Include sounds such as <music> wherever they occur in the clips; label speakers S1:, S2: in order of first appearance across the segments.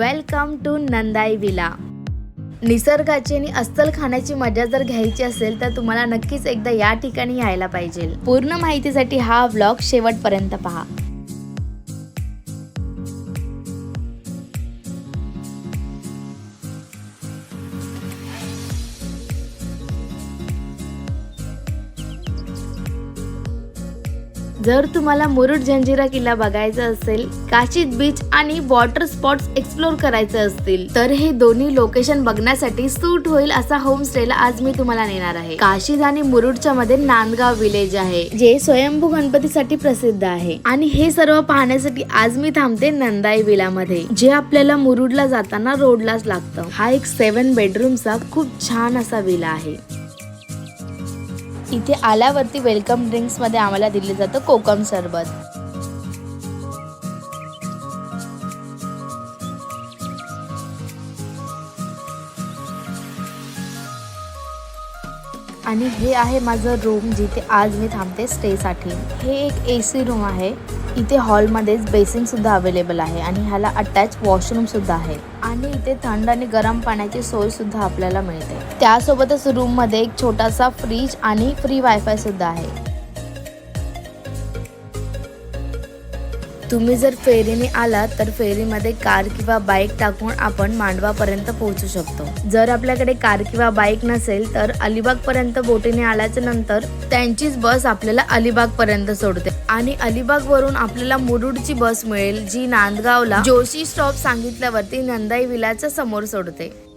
S1: Welcome to Nandai villa. निसर्गाची आणि अस्सल खाण्याची मजा जर घ्यायची असेल तर तुम्हाला नक्कीच एकदा या ठिकाणी यायला पाहिजे. पूर्ण माहितीसाठी हा व्लॉग शेवटपर्यंत पहा. जर तुम्हाला मुरुड जंजिरा किल्ला बघायचा असेल काशीद बीच आणि वॉटर स्पॉट्स एक्सप्लोर करायचे असतील तर हे दोन्ही लोकेशन बघण्यासाठी सूट होईल असा होमस्टेला आज मी तुम्हाला नेणार आहे. काशीद आणि मुरुडच्या मध्ये नांदगाव विलेज आहे जे स्वयंभू गणपतीसाठी प्रसिद्ध आहे. आणि हे सर्व पाहण्यासाठी आज मी थांबते नंदाई विला मध्ये जे आपल्याला मुरुडला जाताना रोडलाच लागतं. हा एक सेव्हन बेडरूमचा खूप छान असा विला आहे. इथे आल्यावरती वेलकम ड्रिंक्समध्ये आम्हाला दिलं जातं कोकम सरबत. आणि हे आहे माझं रूम जिथे आज मी थांबते स्टेसाठी हे एक ए सी रूम आहे. इथे हॉलमध्येच बेसिन सुद्धा अवेलेबल आहे आणि ह्याला अटॅच वॉशरूम सुद्धा आहे. आणि इथे थंड आणि गरम पाण्याची सोय सुद्धा आपल्याला मिळते. त्यासोबतच रूममध्ये एक छोटासा फ्रीज आणि फ्री वायफाय सुद्धा आहे. तुम्ही जर फेरीने आलात तर फेरीमध्ये कार किंवा बाईक टाकून आपण मांडवापर्यंत पोहोचू शकतो. जर आपल्याकडे कार किंवा बाईक नसेल तर अलिबाग पर्यंत बोटीने आल्याच्यानंतर त्यांचीच बस आपल्याला अलिबाग पर्यंत सोडते. आणि अलिबाग वरून आपल्याला मुरुडची बस मिळेल जी नांदगावला जोशी स्टॉप सांगितल्यावरती नंदाई विलाच्या समोर सोडते.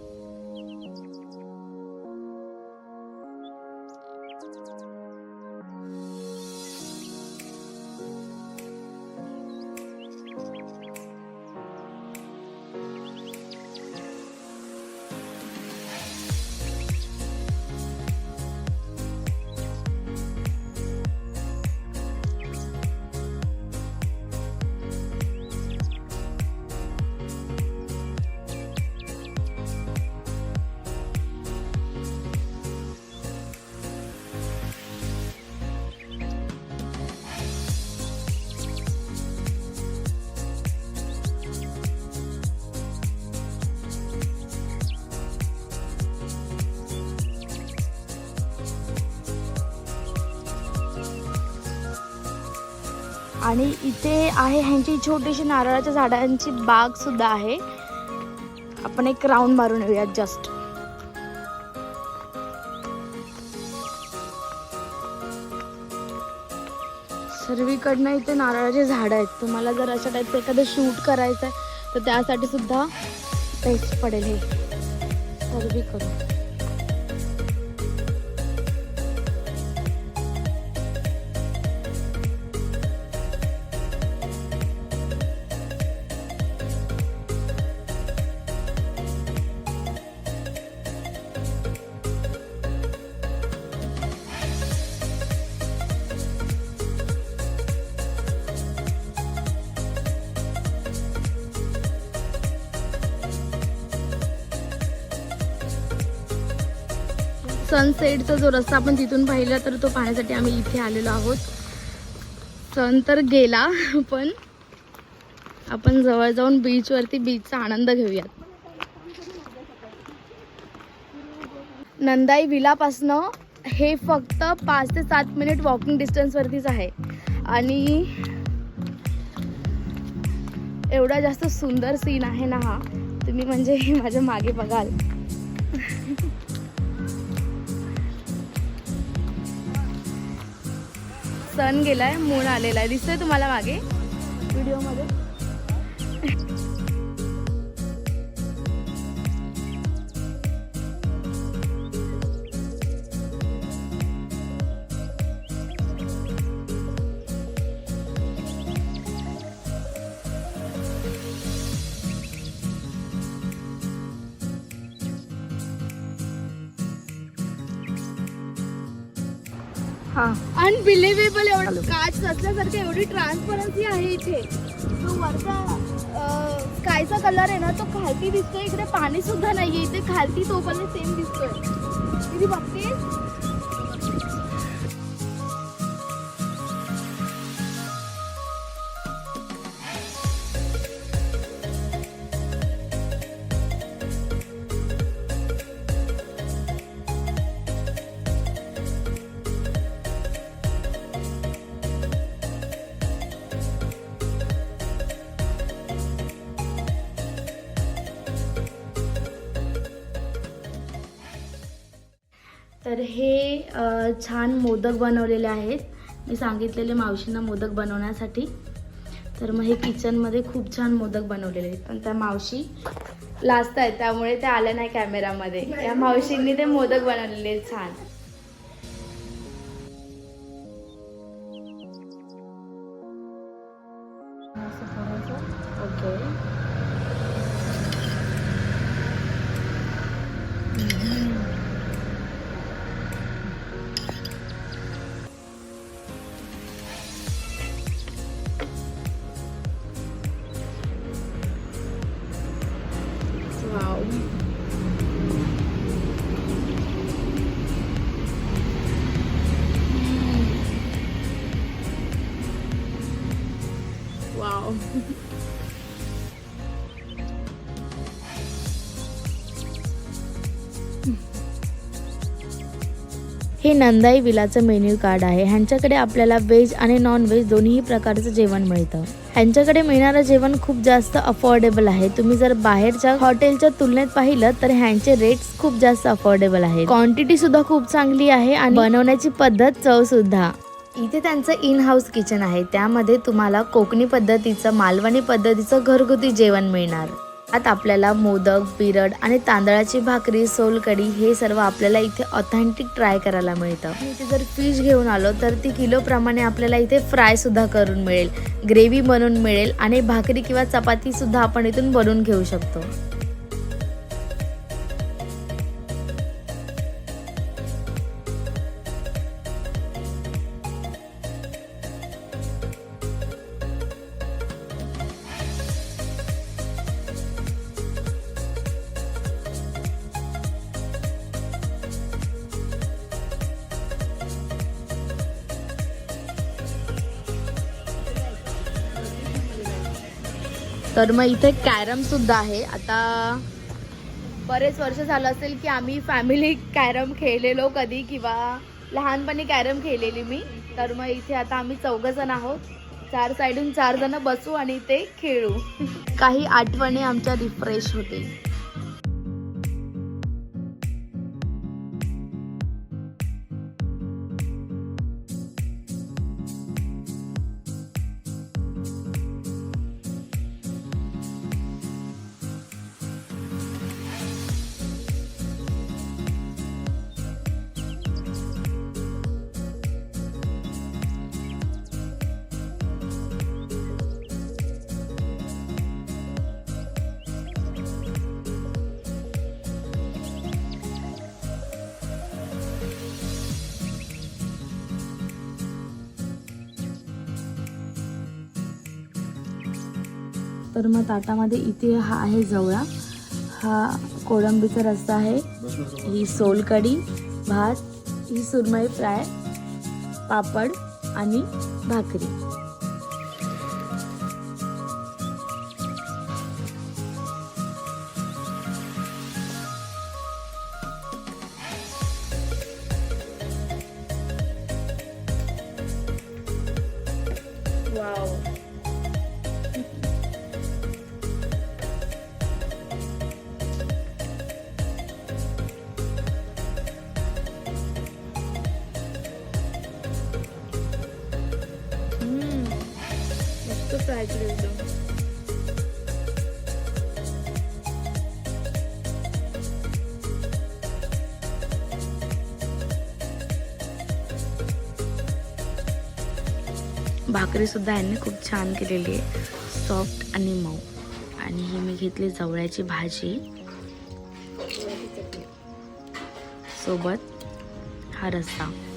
S1: आणि इथे आहे ह्यांची छोटीशी नारळाच्या झाडांची बाग सुद्धा आहे. आपण एक राऊंड मारून येऊयात जस्ट सर्वीकडनं इथे नारळाचे झाडं आहेत. तुम्हाला जर अशा टाईपचं एखादं शूट करायचं आहे तर त्यासाठी सुद्धा बेस्ट पडेल हे. सर्वीकडून. सनसेटचा जो रस्ता आपण तिथून पाहिला तर तो पाहण्यासाठी आम्ही इथे आलेलो आहोत. सन तर गेला पण आपण जवळ जाऊन बीचवरती बीचचा आनंद घेऊयात. नंदाई विलापासनं हे फक्त पाच ते सात मिनिट वॉकिंग डिस्टन्सवरतीच आहे. आणि एवढा जास्त सुंदर सीन आहे ना हा तुम्ही म्हणजे माझ्या मागे बघाल. सन गेलाय मून आलेला आहे. दिसतोय तुम्हाला मागे? व्हिडिओमध्ये अनबिलिव्हेबल एवढं काच नसल्यासारखं एवढी ट्रान्सपरन्सी आहे इथे. तो वरचा स्कायचा कलर आहे ना तो खालती दिसतोय इकडे पाणी सुद्धा नाहीये. इथे खालती तो पण सेम दिसतोय. किती हे छान मोदक बनवलेले आहेत. मी सांगितलेले मावशींना मोदक बनवण्यासाठी. तर मग हे किचनमध्ये खूप छान मोदक बनवलेले आहेत. पण त्या मावशी लाजत आहेत त्यामुळे त्या आल्या नाही कॅमेरामध्ये. त्या मावशींनी ते मोदक बनवलेले आहेत छान. ओके. हे नंदाई विलाचं मेन्यू कार्ड आहे. ह्यांच्याकडे आपल्याला व्हेज आणि नॉन व्हेज दोन्ही प्रकारचं जेवण मिळतं. ह्यांच्याकडे मिळणारं जेवण खूप जास्त अफोर्डेबल आहे. तुम्ही जर बाहेरच्या हॉटेलच्या तुलनेत पाहिलं तर ह्यांचे रेट्स खूप जास्त अफोर्डेबल आहेत. क्वांटिटी सुद्धा खूप चांगली आहे आणि बनवण्याची पद्धत चव सुद्धा. इथे त्यांचं इन हाऊस किचन आहे. त्यामध्ये तुम्हाला कोकणी पद्धतीचं मालवणी पद्धतीचं घरगुती जेवण मिळणार. आत आपल्याला मोदक बिरड आणि तांदळाची भाकरी सोलकढी हे सर्व आपल्याला इथे ऑथेंटिक ट्राय करायला मिळतं. इथे जर फिश घेऊन आलो तर ती किलोप्रमाणे आपल्याला इथे फ्राय सुद्धा करून मिळेल. ग्रेव्ही बनवून मिळेल आणि भाकरी किंवा चपाती सुद्धा आपण इथून बनवून घेऊ शकतो. तर मग इथे कॅरम सुद्धा आहे. आता बरेच वर्ष झालं असेल की आम्ही फॅमिली कॅरम खेळलेलो कधी किंवा लहानपणी कॅरम खेळलेली मी. तर मग इथे आता आम्ही चौघ जण आहोत. चार साईडून चार जण बसू आणि ते खेळू. <laughs> काही आठवणी आमच्या रिफ्रेश होतील. तर मग ताटामध्ये इथे हा आहे जवळा. हा कोळंबीचा रस्सा आहे. ही सोलकढी भात ही सुरमई फ्राय पापड आणि भाकरी. भाकरीसुद्धा यांनी खूप छान केलेली आहे. सॉफ्ट आणि मऊ. आणि ही मी घेतली जवळ्याची भाजी. सोबत हा रस्सा.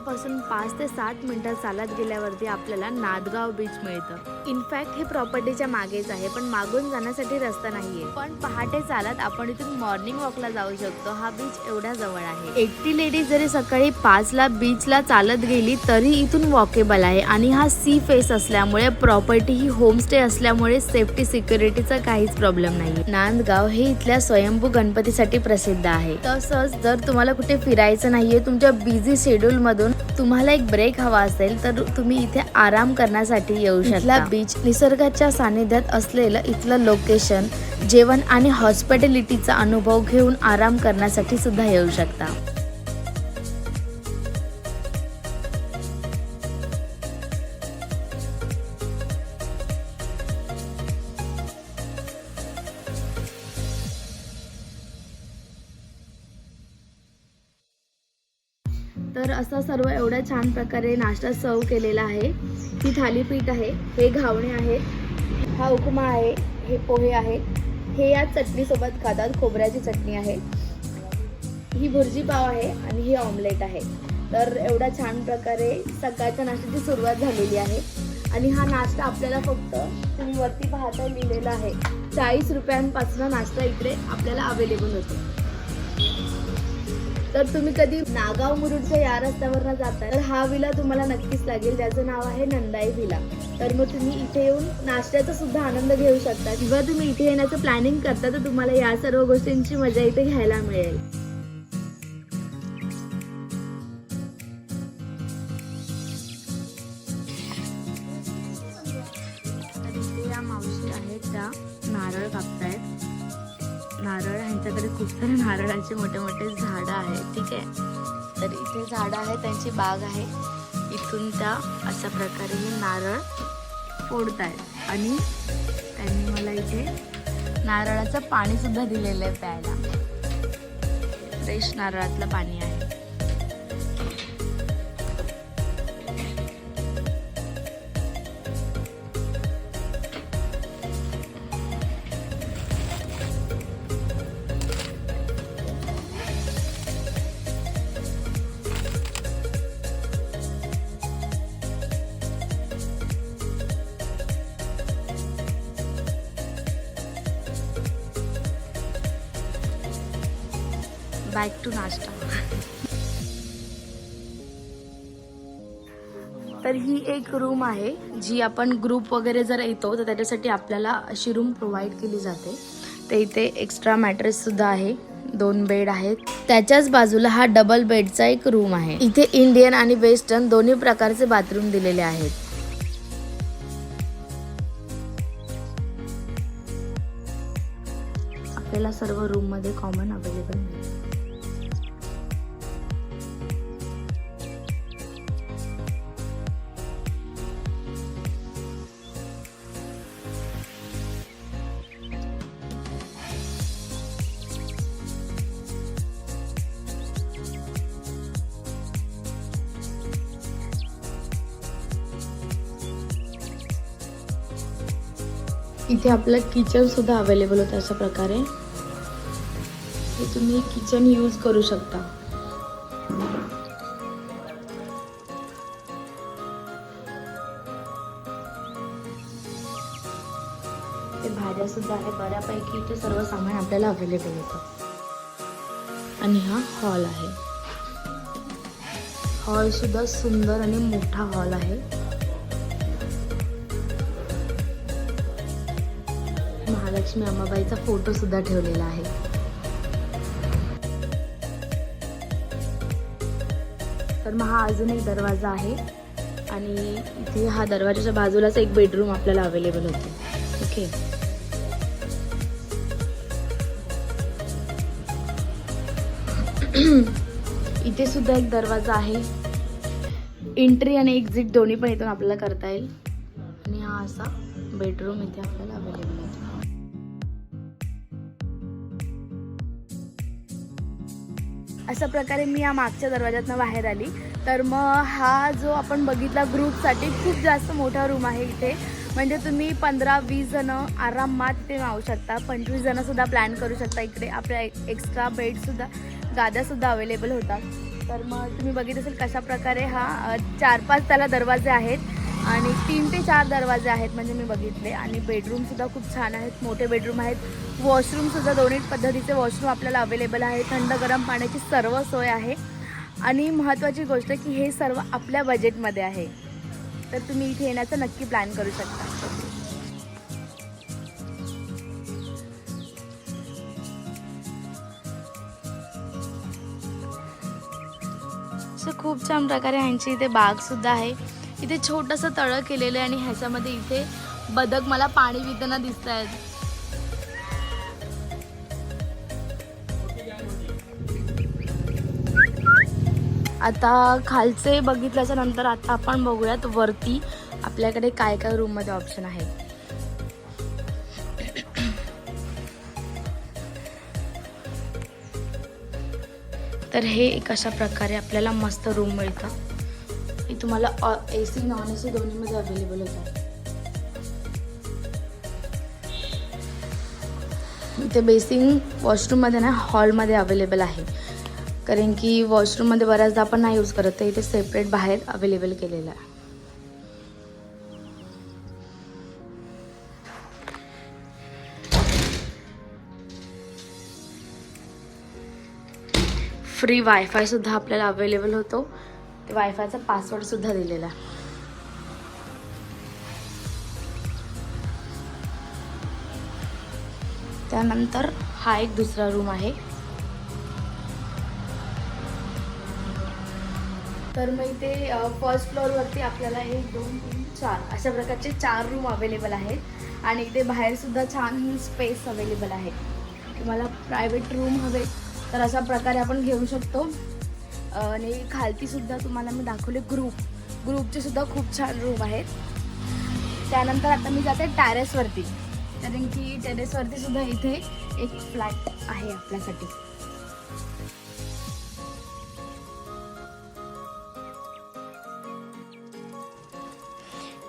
S1: नाश्त्यापासून पाच ते सात मिनटं चालत गेल्यावरती आपल्याला नादगाव बीच मिळतं. इनफॅक्ट हे प्रॉपर्टीच्या मागेच आहे पण मागून जाण्यासाठी रस्ता नाहीये. पण पहाटे चालत आपण इथून मॉर्निंग वॉकला जाऊ शकतो. हा बीच एवढ्या जवळ आहे. एकटी लेडी जरी सकाळी पाचला बीचला चालत गेली तरी इथून वॉकेबल आहे. आणि हा सी फेस असल्यामुळे प्रॉपर्टी ही होमस्टे असल्यामुळे सेफ्टी सिक्युरिटीचा काहीच प्रॉब्लेम नाही नांदगाव हे इथल्या स्वयंभू गणपतीसाठी प्रसिद्ध आहे. तसंच जर तुम्हाला कुठे फिरायचं नाहीये तुमच्या बिझी शेड्यूल मधून तुम्हाला एक ब्रेक हवा असेल तर तुम्ही इथे आराम करण्यासाठी येऊ शकता. बीच निसर्गाच्या सानिध्यात असलेलं इथलं लोकेशन जेवण आणि हॉस्पिटॅलिटीचा अनुभव घेऊन आराम करण्यासाठी सुद्धा येऊ शकता. तर असा सर्व एवढ्या छान प्रकारे नाश्ता सर्व केलेला आहे. ही थालीपीठ आहे हे घावणे आहे हा उपमा आहे हे पोहे आहे हे या चटणीसोबत खातात खोबऱ्याची चटणी आहे. ही भुर्जी पाव आहे आणि ही ऑमलेट आहे. तर एवढ्या छान प्रकारे सकाळच्या नाश्त्याची सुरुवात झालेली आहे. आणि हा नाश्ता आपल्याला फक्त तुम्ही वरती पाहता लिहिलेला आहे. चाळीस रुपयांपासून नाश्ता इकडे आपल्याला अवेलेबल होतो. तर तुम्ही कधी नागाव मुरुडच्या या रस्त्यावर जाताय तर हा विला तुम्हाला नक्कीच लागेल. ज्याचं नाव आहे नंदाई विला. तर मग तुम्ही इथे येऊन नाश्त्याचा सुद्धा आनंद घेऊ शकता. किंवा तुम्ही इथे येण्याचं प्लॅनिंग करता तर तुम्हाला या सर्व गोष्टींची मजा इथे घ्यायला मिळेल. या मावशी आहेत त्या नारळ कापतायत. नारळ ह्यांच्याकडे खूप सारे नारळाचे मोठे मोठे झाड आहे ठीक आहे? तर इथे झाडं आहे त्यांची बाग आहे. इथून त्या अशा प्रकारे हे नारळ फोडतायत. आणि त्यांनी मला इथे नारळाचं पाणी सुद्धा दिलेलं आहे प्यायला. फ्रेश नारळातलं पाणी आहे. बॅक टू नाश्ता तर ही एक रूम आहे जी आपण ग्रुप वगैरे जर येतो तर त्याच्यासाठी आपल्याला अशी रूम प्रोव्हाइड केली जाते. तर इथे एक्स्ट्रा मॅट्रेस सुद्धा आहे दोन बेड आहेत. त्याच्याच बाजूला हा डबल बेडचा एक रूम आहे. इथे इंडियन आणि वेस्टर्न दोन्ही प्रकारचे बाथरूम दिलेले आहेत. आपल्याला सर्व रूममध्ये कॉमन अवेलेबल मिळेल. इथे आपलं किचन सुद्धा अवेलेबल होतं अशा प्रकारे. हे तुम्ही किचन यूज करू शकता. ते भाज्या सुद्धा आहे बऱ्यापैकी इथे सर्व सामान आपल्याला अवेलेबल होतं. आणि हा हॉल आहे. हॉल सुद्धा सुंदर आणि मोठा हॉल आहे. महालक्ष्मी अंबाबाईचा फोटो सुद्धा ठेवलेला आहे. तर मग हा अजून एक दरवाजा आहे आणि इथे हा दरवाजाच्या बाजूलाच एक बेडरूम आपल्याला अवेलेबल होते. ओके <clears throat> इथे सुद्धा एक दरवाजा आहे. एंट्री आणि एक्झिट दोन्ही पण इथून आपल्याला करता येईल. आणि हा असा बेडरूम इथे आपल्याला अवेलेबल आहे अशा प्रकारे मी या मागच्या दरवाज्यातनं बाहेर आली. तर मग हा जो आपण बघितला ग्रुपसाठी खूप जास्त मोठा रूम आहे इथे. म्हणजे तुम्ही पंधरा वीस जणं आरामात इथे राहू शकता. पंचवीस जणंसुद्धा प्लॅन करू शकता इकडे. आपल्या एक्स्ट्रा बेडसुद्धा गाद्यासुद्धा अवेलेबल होतात. तर मग तुम्ही बघित असेल कशा प्रकारे हा चार पाच त्याला दरवाजे आहेत. आणि तीन ते चार दरवाजे आहेत म्हणजे मी बघितले. आणि बेडरूमसुद्धा खूप छान आहेत मोठे बेडरूम आहेत. वॉशरूमसुद्धा दोन्ही पद्धतीचे वॉशरूम आपल्याला अवेलेबल आहे. थंड गरम पाण्याची सर्व सोय आहे. आणि महत्त्वाची गोष्ट की हे सर्व आपल्या बजेटमध्ये आहे. तर तुम्ही इथे येण्याचा नक्की प्लॅन करू शकता. खूप छान प्रकारे ह्यांची इथे बागसुद्धा आहे. इथे छोटंसं तळं केलेलं आहे आणि ह्याच्यामध्ये इथे बदक मला पाणी पिताना दिसत आहेत आता खालचे बघितल्याच्या नंतर आता आपण बघूयात वरती आपल्याकडे काय काय रूममध्ये ऑप्शन आहे. तर हे एक अशा प्रकारे आपल्याला मस्त रूम मिळतं. तुम्हाला A C non A C दोन्हीमध्ये अवेलेबल होतात. ते बेसिन वॉशरूममध्ये ना हॉलमध्ये अवेलेबल आहे. कारण की वॉशरूममध्ये बऱ्याचदा आपण नाही यूज करत तर इथे सेपरेट बाहेर अवेलेबल केलेलं आहे. फ्री वायफाय सुद्धा आपल्याला अवेलेबल होतो. ते वायफायचा पासवर्ड सुद्धा दिलेला. त्यानंतर हा एक दुसरा रूम आहे. तर मग इथे फर्स्ट फ्लोअरवरती आपल्याला हे दोन तीन चार अशा प्रकारचे चार रूम अवेलेबल आहेत. आणि इथे बाहेरसुद्धा छान स्पेस अवेलेबल आहे. तुम्हाला प्रायव्हेट रूम हवे तर अशा प्रकारे आपण घेऊ शकतो. आणि खालती सुद्धा तुम्हाला मी दाखवले ग्रुप ग्रुपचे सुद्धा खूप छान रूम आहेत. त्यानंतर आता मी जाते टॅरेसवरती कारण की टेरेसवरती सुद्धा इथे एक फ्लॅट आहे आपल्यासाठी.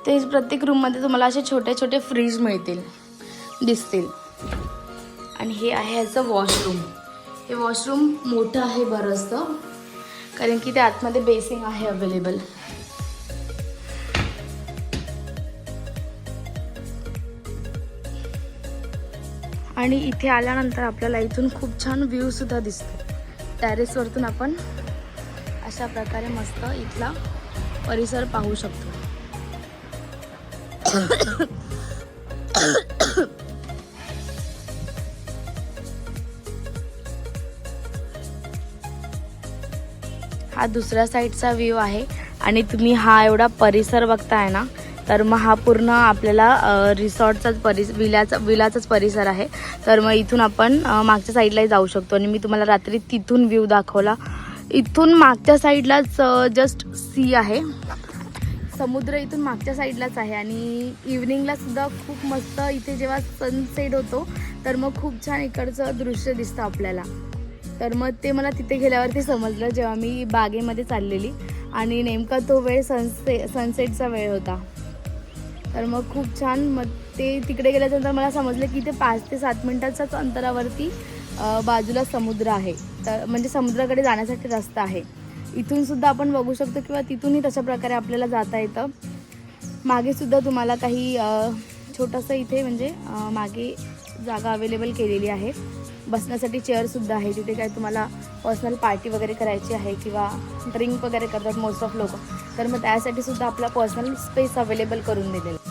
S1: तेच प्रत्येक रूममध्ये तुम्हाला असे छोटे छोटे फ्रीज मिळतील. दिसतील. आणि हे आहे ह्याचं वॉशरूम हे वॉशरूम मोठं आहे बरंचसं. कारण की ते आतमध्ये बेसिंग आहे अवेलेबल. आणि इथे आल्यानंतर आपल्याला इथून खूप छान व्ह्यू सुद्धा दिसतो. टॅरेसवरतून आपण अशा प्रकारे मस्त इथला परिसर पाहू शकतो. हा दुसऱ्या साईडचा व्ह्यू आहे. आणि तुम्ही हा एवढा परिसर बघताय ना तर मग हा पूर्ण आपल्याला रिसॉर्टचाच परिस विलाचा विलाचाच परिसर आहे. तर मग इथून आपण मागच्या साईडलाही जाऊ शकतो. आणि मी तुम्हाला रात्री तिथून व्ह्यू दाखवला. इथून मागच्या साईडलाच जस्ट सी आहे. समुद्र इथून मागच्या साईडलाच आहे. आणि इव्हनिंगला सुद्धा खूप मस्त इथे जेव्हा सनसेट होतो तर मग खूप छान इकडचं दृश्य दिसतं आपल्याला. तर मग ते मला तिथे गेल्यावरती समजलं जेव्हा मी बागेमध्ये चाललेली. आणि नेमका तो वेळ सनसे सनसेटचा वेळ होता. तर मग खूप छान मग ते तिकडे गेल्यानंतर मला समजलं की ते पाच ते सात मिनटाच्याच अंतरावरती बाजूला समुद्र आहे. तर म्हणजे समुद्राकडे जाण्यासाठी रस्ता आहे. इथून सुद्धा आपण बघू शकतो किंवा तिथूनही तशा प्रकारे आपल्याला जाता येतं. मागे सुद्धा तुम्हाला काही छोटंसं इथे म्हणजे मागे जागा अवेलेबल केलेली आहे. बसण्यासाठी चेअरसुद्धा आहे. तिथे काय तुम्हाला पर्सनल पार्टी वगैरे करायची आहे किंवा ड्रिंक वगैरे करतात मोस्ट ऑफ लोक. तर मग त्यासाठी सुद्धा आपला पर्सनल स्पेस अवेलेबल करून दिलेलं